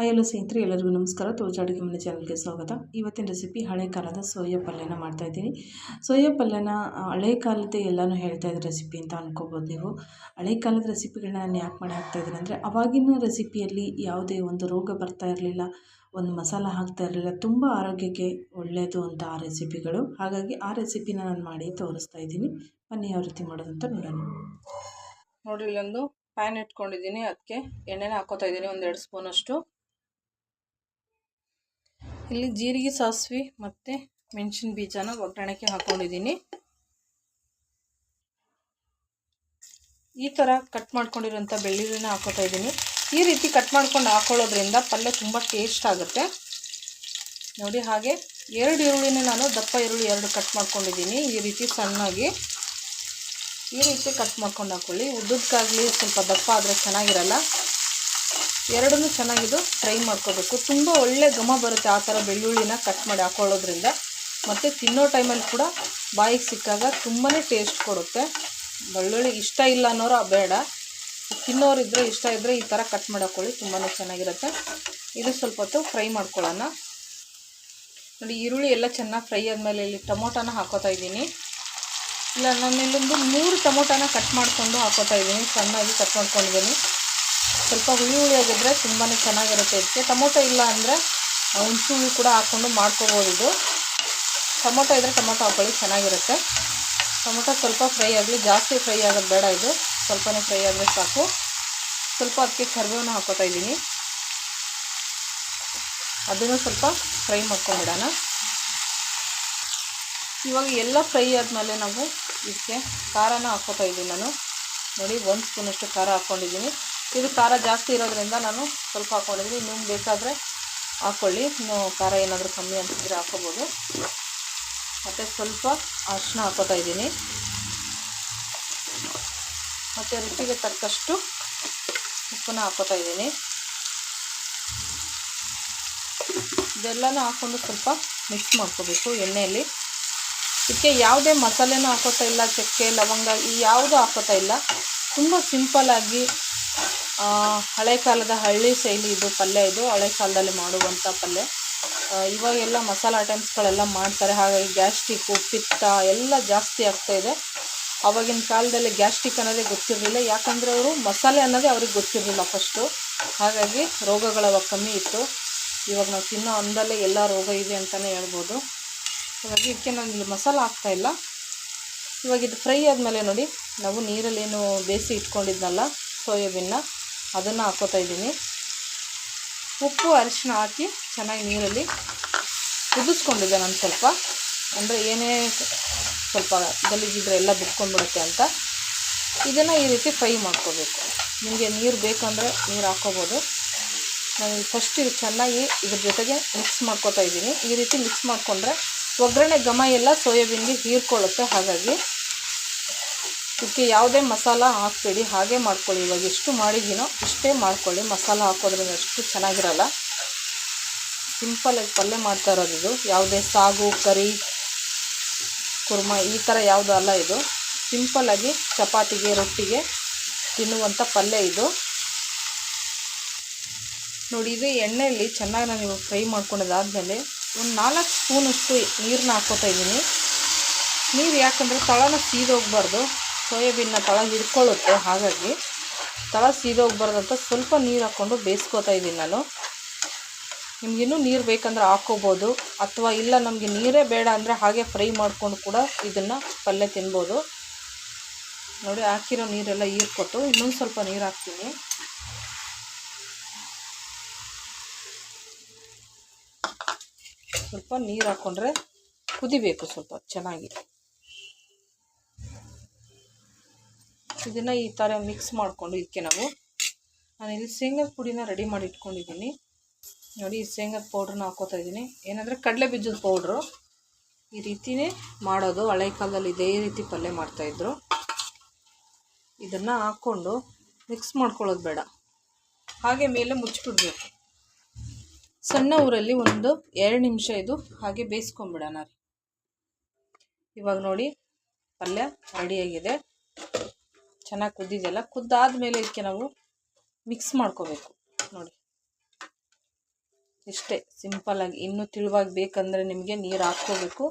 Hello ಸ್ನೇಹಿತರೆ, ಎಲ್ಲರಿಗೂ ನಮಸ್ಕಾರ. ತೋಜ ಅಡುಗೆ ಮನೆ ಚಾನಲ್ಗೆ ಸ್ವಾಗತ. ಇವತ್ತಿನ ರೆಸಿಪಿ ಹಳೆ ಕಾಲದ ಸೋಯಾ ಪಲ್ಯನ ಮಾಡ್ತಾಯಿದ್ದೀನಿ ಸೋಯಾ ಪಲ್ಯನ ಹಳೆ ಕಾಲದ ಎಲ್ಲನೂ ಹೇಳ್ತಾ ಇದ್ದ ರೆಸಿಪಿ ಅಂತ ಅನ್ಕೋಬೋದು ನೀವು. ಹಳೆ ಕಾಲದ ರೆಸಿಪಿಗಳನ್ನ ನಾನು ಯಾಕೆ ಮಾಡಿ ಹಾಕ್ತಾಯಿದ್ದೀನಿ ಅಂದರೆ, ಅವಾಗಿನ ರೆಸಿಪಿಯಲ್ಲಿ ಯಾವುದೇ ಒಂದು ರೋಗ ಬರ್ತಾ ಇರಲಿಲ್ಲ, ಒಂದು ಮಸಾಲ ಹಾಕ್ತಾ ಇರಲಿಲ್ಲ, ತುಂಬ ಆರೋಗ್ಯಕ್ಕೆ ಒಳ್ಳೆಯದು ಅಂತ ಆ ರೆಸಿಪಿಗಳು ಹಾಗಾಗಿ ಆ ರೆಸಿಪಿನ ನಾನು ಮಾಡಿ ತೋರಿಸ್ತಾ ಇದ್ದೀನಿ. ಬನ್ನಿ, ಯಾವ ರೀತಿ ಮಾಡೋದಂತ ನೋಡೋಣ. ನೋಡಿಲ್ಲೊಂದು ಇಲ್ಲೊಂದು ಪ್ಯಾನ್ ಇಟ್ಕೊಂಡಿದ್ದೀನಿ. ಅದಕ್ಕೆ ಎಣ್ಣೆನ ಹಾಕೋತಾ ಇದ್ದೀನಿ, ಒಂದೆರಡು ಸ್ಪೂನಷ್ಟು ಇಲ್ಲಿ ಜೀರಿಗೆ ಸಾಸಿವೆ ಮತ್ತು ಮೆಣಸಿನ ಬೀಜನ ಒಗ್ಗರಣೆಗೆ ಹಾಕ್ಕೊಂಡಿದ್ದೀನಿ ಈ ಥರ ಕಟ್ ಮಾಡ್ಕೊಂಡಿರೋಂಥ ಬೆಳ್ಳುಳ್ಳಿನ ಹಾಕೋತಾ ಇದ್ದೀನಿ. ಈ ರೀತಿ ಕಟ್ ಮಾಡ್ಕೊಂಡು ಹಾಕೊಳ್ಳೋದ್ರಿಂದ ಪಲ್ಯ ತುಂಬ ಟೇಸ್ಟ್ ಆಗುತ್ತೆ. ನೋಡಿ ಹಾಗೆ ಎರಡು ಈರುಳ್ಳಿನ ನಾನು ದಪ್ಪ ಈರುಳ್ಳಿ ಎರಡು ಕಟ್ ಮಾಡ್ಕೊಂಡಿದ್ದೀನಿ. ಈ ರೀತಿ ಸಣ್ಣಾಗಿ. ಈ ರೀತಿ ಕಟ್ ಮಾಡ್ಕೊಂಡು ಹಾಕ್ಕೊಳ್ಳಿ ಉದ್ದಕ್ಕಾಗಲಿ ಸ್ವಲ್ಪ ದಪ್ಪ ಆದರೆ ಚೆನ್ನಾಗಿರಲ್ಲ. ಎರಡನ್ನೂ ಚೆನ್ನಾಗಿದು ಫ್ರೈ ಮಾಡ್ಕೋಬೇಕು. ತುಂಬ ಒಳ್ಳೆ ಘಮ ಬರುತ್ತೆ ಆ ಥರ ಬೆಳ್ಳುಳ್ಳಿನ ಕಟ್ ಮಾಡಿ ಹಾಕೊಳ್ಳೋದ್ರಿಂದ. ಮತ್ತು ತಿನ್ನೋ ಟೈಮಲ್ಲಿ ಕೂಡ ಬಾಯಿಗೆ ಸಿಕ್ಕಾಗ ತುಂಬಾ ಟೇಸ್ಟ್ ಕೊಡುತ್ತೆ. ಬೆಳ್ಳುಳ್ಳಿ ಇಷ್ಟ ಇಲ್ಲ ಅನ್ನೋರು ಬೇಡ. ತಿನ್ನೋರಿದ್ದರೆ ಇಷ್ಟ ಇದ್ದರೆ ಈ ಥರ ಕಟ್ ಮಾಡಿ ಹಾಕೊಳ್ಳಿ ತುಂಬಾ ಚೆನ್ನಾಗಿರುತ್ತೆ. ಇದು ಸ್ವಲ್ಪ ಹೊತ್ತು ಫ್ರೈ ಮಾಡ್ಕೊಳ್ಳೋಣ. ನೋಡಿ, ಈರುಳ್ಳಿ ಎಲ್ಲ ಚೆನ್ನಾಗಿ ಫ್ರೈ ಆದಮೇಲೆ ಇಲ್ಲಿ ಟೊಮೊಟೊನ ಹಾಕೋತಾ ಇದ್ದೀನಿ. ಇಲ್ಲ ನಾನು ಇಲ್ಲೊಂದು ಮೂರು ಟೊಮೊಟೊನ ಕಟ್ ಮಾಡಿಕೊಂಡು ಹಾಕೋತಾ ಇದ್ದೀನಿ. ಚೆನ್ನಾಗಿ ಕಟ್ ಮಾಡ್ಕೊಂಡಿದ್ದೀನಿ. ಸ್ವಲ್ಪ ಹುಳಿ ಹುಳಿ ಆಗಿದ್ರೆ ತುಂಬಾ ಚೆನ್ನಾಗಿರುತ್ತೆ ಇದಕ್ಕೆ. ಟೊಮೊಟೊ ಇಲ್ಲ ಅಂದರೆ ಹುಣಸು ಹುಳಿ ಕೂಡ ಹಾಕ್ಕೊಂಡು ಮಾಡ್ಕೋಬೋದು ಇದು. ಟೊಮೊಟೊ ಇದ್ದರೆ ಟೊಮೊಟೊ ಹಾಕೊಳ್ಳಿ, ಚೆನ್ನಾಗಿರುತ್ತೆ. ಟೊಮೊಟೊ ಸ್ವಲ್ಪ ಫ್ರೈ ಆಗಲಿ, ಜಾಸ್ತಿ ಫ್ರೈ ಆಗೋದು ಬೇಡ ಇದು. ಸ್ವಲ್ಪನೇ ಫ್ರೈ ಆದರೆ ಸಾಕು. ಸ್ವಲ್ಪ ಅದಕ್ಕೆ ಕರ್ಬೇವನ್ನ ಹಾಕೋತಾ ಇದ್ದೀನಿ. ಅದನ್ನು ಸ್ವಲ್ಪ ಫ್ರೈ ಮಾಡ್ಕೊಂಬಿಡೋಣ. ಇವಾಗ ಎಲ್ಲ ಫ್ರೈ ಆದಮೇಲೆ ನಾವು ಇದಕ್ಕೆ ಖಾರನ ಹಾಕ್ಕೋತಾ ಇದ್ದೀನಿ ನಾನು. ನೋಡಿ, ಒಂದು ಸ್ಪೂನಷ್ಟು ಖಾರ ಹಾಕ್ಕೊಂಡಿದ್ದೀನಿ ಇದು ಖಾರ ಜಾಸ್ತಿ ಇರೋದ್ರಿಂದ ನಾನು ಸ್ವಲ್ಪ ಹಾಕ್ಕೊಂಡಿದ್ದೀನಿ ನಿಮ್ಗೆ ಬೇಕಾದರೆ ಹಾಕ್ಕೊಳ್ಳಿ ಇನ್ನು ಖಾರ ಏನಾದರೂ ಕಮ್ಮಿ ಅನಿಸಿದ್ರೆ ಹಾಕ್ಕೋಬೋದು ಮತ್ತು ಸ್ವಲ್ಪ ಅರಿಶಿನ ಹಾಕೋತಾ ಇದ್ದೀನಿ. ಮತ್ತು ರುಚಿಗೆ ತಕ್ಕಷ್ಟು ಉಪ್ಪನ್ನ ಹಾಕೋತಾ ಇದ್ದೀನಿ. ಇದೆಲ್ಲನೂ ಹಾಕ್ಕೊಂಡು ಸ್ವಲ್ಪ ಮಿಕ್ಸ್ ಮಾಡ್ಕೋಬೇಕು ಎಣ್ಣೆಯಲ್ಲಿ. ಇದಕ್ಕೆ ಯಾವುದೇ ಮಸಾಲೆನೂ ಹಾಕೋತಾ ಇಲ್ಲ, ಚಕ್ಕೆ, ಲವಂಗ, ಈ ಯಾವುದೂ ಹಾಕೋತಾ ಇಲ್ಲ. ತುಂಬ ಸಿಂಪಲ್ಲಾಗಿ ಹಳೆ ಕಾಲದ ಹಳ್ಳಿ ಶೈಲಿ ಇದು ಪಲ್ಯ ಇದು. ಹಳೆ ಕಾಲದಲ್ಲಿ ಮಾಡುವಂಥ ಪಲ್ಯ. ಇವಾಗೆಲ್ಲ ಮಸಾಲೆ ಐಟಮ್ಸ್ಗಳೆಲ್ಲ ಮಾಡ್ತಾರೆ. ಹಾಗಾಗಿ ಗ್ಯಾಸ್ಟ್ರಿಕ್ಕು ಪಿತ್ತ ಎಲ್ಲ ಜಾಸ್ತಿ ಆಗ್ತಾಯಿದೆ ಆವಾಗಿನ ಕಾಲದಲ್ಲಿ ಗ್ಯಾಸ್ಟ್ರಿಕ್ ಅನ್ನೋದೇ ಗೊತ್ತಿರಲಿಲ್ಲ. ಯಾಕಂದರೆ ಅವರು ಮಸಾಲೆ ಅನ್ನೋದೇ ಅವ್ರಿಗೆ ಗೊತ್ತಿರಲಿಲ್ಲ ಫಸ್ಟು ಹಾಗಾಗಿ ರೋಗಗಳ ಕಮ್ಮಿ ಇತ್ತು. ಇವಾಗ ನಾವು ತಿನ್ನೋ ಅಂದಲ್ಲೇ ಎಲ್ಲ ರೋಗ ಇದೆ ಅಂತಲೇ ಹೇಳ್ಬೋದು. ಹಾಗಾಗಿ ಇದಕ್ಕೆ ನಾನು ಇಲ್ಲಿ ಮಸಾಲ ಹಾಕ್ತಾಯಿಲ್ಲ ಇವಾಗ ಇದು ಫ್ರೈ ಆದಮೇಲೆ ನೋಡಿ. ನಾವು ನೀರಲ್ಲೇನು ಬೇಯಿಸಿ ಇಟ್ಕೊಂಡಿದ್ನಲ್ಲ ಸೋಯಾಬೀನ್ನ ಅದನ್ನು ಹಾಕೋತಾ ಇದ್ದೀನಿ. ಉಪ್ಪು ಅರಿಶಿನ ಹಾಕಿ ಚೆನ್ನಾಗಿ ನೀರಲ್ಲಿ ಕುದಿಸ್ಕೊಂಡಿದ್ದೆ ನಾನು ಸ್ವಲ್ಪ. ಅಂದರೆ ಏನೇ ಸ್ವಲ್ಪ ಗಲೀಜಿದ್ರೆ ಎಲ್ಲ ಬಿಟ್ಕೊಂಡ್ಬಿಡುತ್ತೆ ಅಂತ. ಇದನ್ನು ಈ ರೀತಿ ಫ್ರೈ ಮಾಡ್ಕೋಬೇಕು. ನಿಮಗೆ ನೀರು ಬೇಕಂದರೆ ನೀರು ಹಾಕೋಬೋದು. ನಾನು ಫಸ್ಟ್ ಇದು ಚೆನ್ನಾಗಿ ಇದ್ರ ಜೊತೆಗೆ ಮಿಕ್ಸ್ ಮಾಡ್ಕೋತಾ ಇದ್ದೀನಿ. ಈ ರೀತಿ ಮಿಕ್ಸ್ ಮಾಡಿಕೊಂಡ್ರೆ ಒಗ್ಗರಣೆ ಗಮ ಎಲ್ಲ ಸೋಯಾಬೀನ್ಗೆ ಹೀರ್ಕೊಳ್ಳುತ್ತೆ. ಹಾಗಾಗಿ ಇದಕ್ಕೆ ಯಾವುದೇ ಮಸಾಲ ಹಾಕ್ಬೇಡಿ. ಹಾಗೆ ಮಾಡ್ಕೊಳ್ಳಿ. ಇವಾಗ ಎಷ್ಟು ಮಾಡಿದ್ದೀನೋ ಇಷ್ಟೇ ಮಾಡ್ಕೊಳ್ಳಿ. ಮಸಾಲ ಹಾಕೋದ್ರಿಂದ ಅಷ್ಟು ಚೆನ್ನಾಗಿರಲ್ಲ. ಸಿಂಪಲಾಗಿ ಪಲ್ಯ ಮಾಡ್ತಾ ಇರೋದು ಇದು. ಯಾವುದೇ ಸಾಗು, ಕರಿ, ಕುರ್ಮ ಈ ಥರ ಯಾವುದೂ ಅಲ್ಲ ಇದು. ಸಿಂಪಲ್ಲಾಗಿ ಚಪಾತಿಗೆ, ರೊಟ್ಟಿಗೆ ತಿನ್ನುವಂಥ ಪಲ್ಯ ಇದು. ನೋಡಿ, ಇದು ಎಣ್ಣೆಯಲ್ಲಿ ಚೆನ್ನಾಗಿ ನಾನು ಫ್ರೈ ಮಾಡ್ಕೊಂಡಾದ್ಮೇಲೆ ಒಂದು ನಾಲ್ಕು ಸ್ಪೂನಷ್ಟು ನೀರನ್ನ ಹಾಕ್ಕೋತಾ ಇದ್ದೀನಿ. ನೀರು ಯಾಕಂದರೆ ತಳನ ಸೀದೋಗ್ಬಾರ್ದು. ಸೋಯಾಬೀನ್ನ ತಳ ಹಿಡ್ಕೊಳ್ಳುತ್ತೆ ಹಾಗಾಗಿ ತಳ ಸೀದೋಗ್ಬಾರ್ದಂತ ಸ್ವಲ್ಪ ನೀರು ಹಾಕ್ಕೊಂಡು ಬೇಯಿಸ್ಕೋತಾ ಇದ್ದೀನಿ ನಾನು. ನಿಮಗಿನ್ನೂ ನೀರು ಬೇಕಂದ್ರೆ ಹಾಕ್ಕೋಬೋದು, ಅಥವಾ ಇಲ್ಲ ನಮಗೆ ನೀರೇ ಬೇಡ ಅಂದರೆ ಹಾಗೆ ಫ್ರೈ ಮಾಡ್ಕೊಂಡು ಕೂಡ ಇದನ್ನು ಪಲ್ಯ ತಿನ್ಬೋದು. ನೋಡಿ, ಹಾಕಿರೋ ನೀರೆಲ್ಲ ಹೀರ್ಕೊಟ್ಟು ಇನ್ನೊಂದು ಸ್ವಲ್ಪ ನೀರು ಹಾಕ್ತೀನಿ. ಸ್ವಲ್ಪ ನೀರು ಹಾಕ್ಕೊಂಡ್ರೆ ಕುದಿಬೇಕು ಸ್ವಲ್ಪ, ಚೆನ್ನಾಗಿ. ಇದನ್ನು ಈ ಥರ ಮಿಕ್ಸ್ ಮಾಡಿಕೊಂಡು ಇದಕ್ಕೆ ನಾವು ನಾನು ಇಲ್ಲಿ ಶೇಂಗಾದ ಪುಡಿನ ರೆಡಿ ಮಾಡಿ ಇಟ್ಕೊಂಡಿದ್ದೀನಿ. ನೋಡಿ, ಈ ಶೇಂಗಾದ ಪೌಡ್ರನ್ನ ಹಾಕೋತಾ ಇದ್ದೀನಿ. ಏನಂದರೆ ಕಡಲೆ ಬೀಜದ ಪೌಡ್ರು ಈ ರೀತಿನೇ ಮಾಡೋದು. ಹಳೆ ಕಾಲದಲ್ಲಿ ಇದೇ ರೀತಿ ಪಲ್ಯ ಮಾಡ್ತಾಯಿದ್ರು ಇದನ್ನು ಹಾಕ್ಕೊಂಡು ಮಿಕ್ಸ್ ಮಾಡ್ಕೊಳ್ಳೋದು ಬೇಡ. ಹಾಗೆ ಮೇಲೆ ಮುಚ್ಚಿಬಿಡ್ಬೇಕು ಸಣ್ಣ ಊರಲ್ಲಿ ಒಂದು ಎರಡು ನಿಮಿಷ ಇದು ಹಾಗೆ ಬೇಯಿಸ್ಕೊಂಬಿಡೋಣ ರೀ. ಇವಾಗ ನೋಡಿ, ಪಲ್ಯ ರೆಡಿಯಾಗಿದೆ ಚೆನ್ನಾಗಿ ಕುದ್ದಿದೆಯಲ್ಲ, ಕುದ್ದಾದ್ಮೇಲೆ ಇದಕ್ಕೆ ನಾವು ಮಿಕ್ಸ್ ಮಾಡ್ಕೋಬೇಕು. ನೋಡಿ. ಇಷ್ಟೇ ಸಿಂಪಲ್ಲಾಗಿ ಇನ್ನೂ ತಿಳುವಾಗಿ ಬೇಕಂದರೆ ನಿಮಗೆ ನೀರು ಹಾಕ್ಕೋಬೇಕು.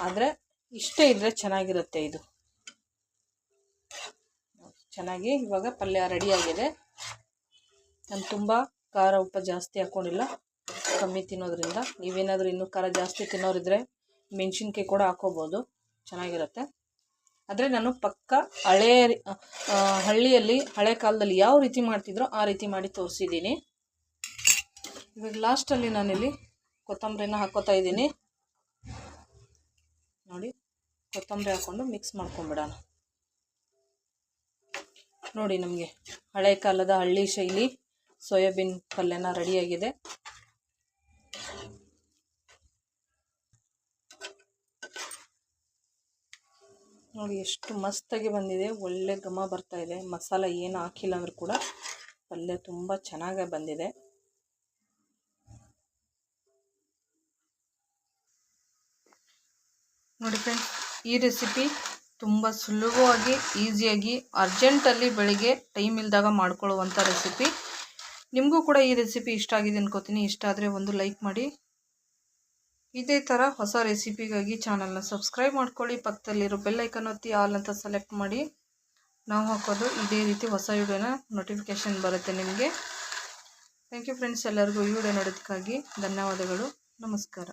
ಆದರೆ, ಇಷ್ಟೇ ಇದ್ದರೆ ಚೆನ್ನಾಗಿರುತ್ತೆ ಇದು. ಚೆನ್ನಾಗಿ ಇವಾಗ ಪಲ್ಯ ರೆಡಿಯಾಗಿದೆ ನಾನು ತುಂಬ ಖಾರ ಉಪ್ಪು ಜಾಸ್ತಿ ಹಾಕ್ಕೊಂಡಿಲ್ಲ ಕಮ್ಮಿ ತಿನ್ನೋದ್ರಿಂದ. ನೀವೇನಾದರೂ ಇನ್ನೂ ಖಾರ ಜಾಸ್ತಿ ತಿನ್ನೋರಿದ್ರೆ ಮೆಣಸಿನ್ಕಾಯಿ ಕೂಡ ಹಾಕೋಬೋದು ಚೆನ್ನಾಗಿರುತ್ತೆ. ಆದರೆ ನಾನು ಪಕ್ಕ ಹಳೆ ಹಳ್ಳಿಯಲ್ಲಿ ಹಳೆ ಕಾಲದಲ್ಲಿ ಯಾವ ರೀತಿ ಮಾಡ್ತಿದ್ರೋ ಆ ರೀತಿ ಮಾಡಿ ತೋರಿಸಿದ್ದೀನಿ. ಇವಾಗ ಲಾಸ್ಟಲ್ಲಿ ನಾನಿಲ್ಲಿ ಕೊತ್ತಂಬರಿನ ಹಾಕೋತಾ ಇದ್ದೀನಿ. ನೋಡಿ, ಕೊತ್ತಂಬರಿ ಹಾಕ್ಕೊಂಡು ಮಿಕ್ಸ್ ಮಾಡ್ಕೊಂಬಿಡೋಣ. ನೋಡಿ ನಮಗೆ ಹಳೆ ಕಾಲದ ಹಳ್ಳಿ ಶೈಲಿ ಸೋಯಾಬೀನ್ ಪಲ್ಯನ ರೆಡಿಯಾಗಿದೆ ನೋಡಿ, ಎಷ್ಟು ಮಸ್ತಾಗಿ ಬಂದಿದೆ. ಒಳ್ಳೆ ಘಮ ಬರ್ತಾ ಇದೆ. ಮಸಾಲ ಏನು ಹಾಕಿಲ್ಲ ಅಂದರೂ ಕೂಡ ಪಲ್ಯ ತುಂಬ ಚೆನ್ನಾಗೇ ಬಂದಿದೆ. ನೋಡಿ ಫ್ರೆಂಡ್ಸ್ ಈ ರೆಸಿಪಿ ತುಂಬ ಸುಲಭವಾಗಿ ಈಸಿಯಾಗಿ ಅರ್ಜೆಂಟಲ್ಲಿ ಬೆಳಿಗ್ಗೆ ಟೈಮ್ ಇಲ್ದಾಗ ಮಾಡ್ಕೊಳ್ಳುವಂಥ ರೆಸಿಪಿ ನಿಮಗೂ ಕೂಡ ಈ ರೆಸಿಪಿ ಇಷ್ಟ ಆಗಿದೆ ಅನ್ಕೋತೀನಿ. ಇಷ್ಟ ಆದರೆ ಒಂದು ಲೈಕ್ ಮಾಡಿ. ಇದೇ ಥರ ಹೊಸ ರೆಸಿಪಿಗಾಗಿ ಚಾನಲ್ನ ಸಬ್ಸ್ಕ್ರೈಬ್ ಮಾಡ್ಕೊಳ್ಳಿ. ಪಕ್ಕದಲ್ಲಿರೋ ಬೆಲ್ ಐಕನ್ ಒತ್ತಿ ಆಲ್ ಅಂತ ಸೆಲೆಕ್ಟ್ ಮಾಡಿ. ನಾವು ಹಾಕೋದು ಇದೇ ರೀತಿ ಹೊಸ ವಿಡಿಯೋನ ನೋಟಿಫಿಕೇಷನ್ ಬರುತ್ತೆ ನಿಮಗೆ. ಥ್ಯಾಂಕ್ ಯು ಫ್ರೆಂಡ್ಸ್ ಎಲ್ಲರಿಗೂ ಈ ವಿಡಿಯೋ ನೋಡೋದಕ್ಕಾಗಿ ಧನ್ಯವಾದಗಳು. ನಮಸ್ಕಾರ.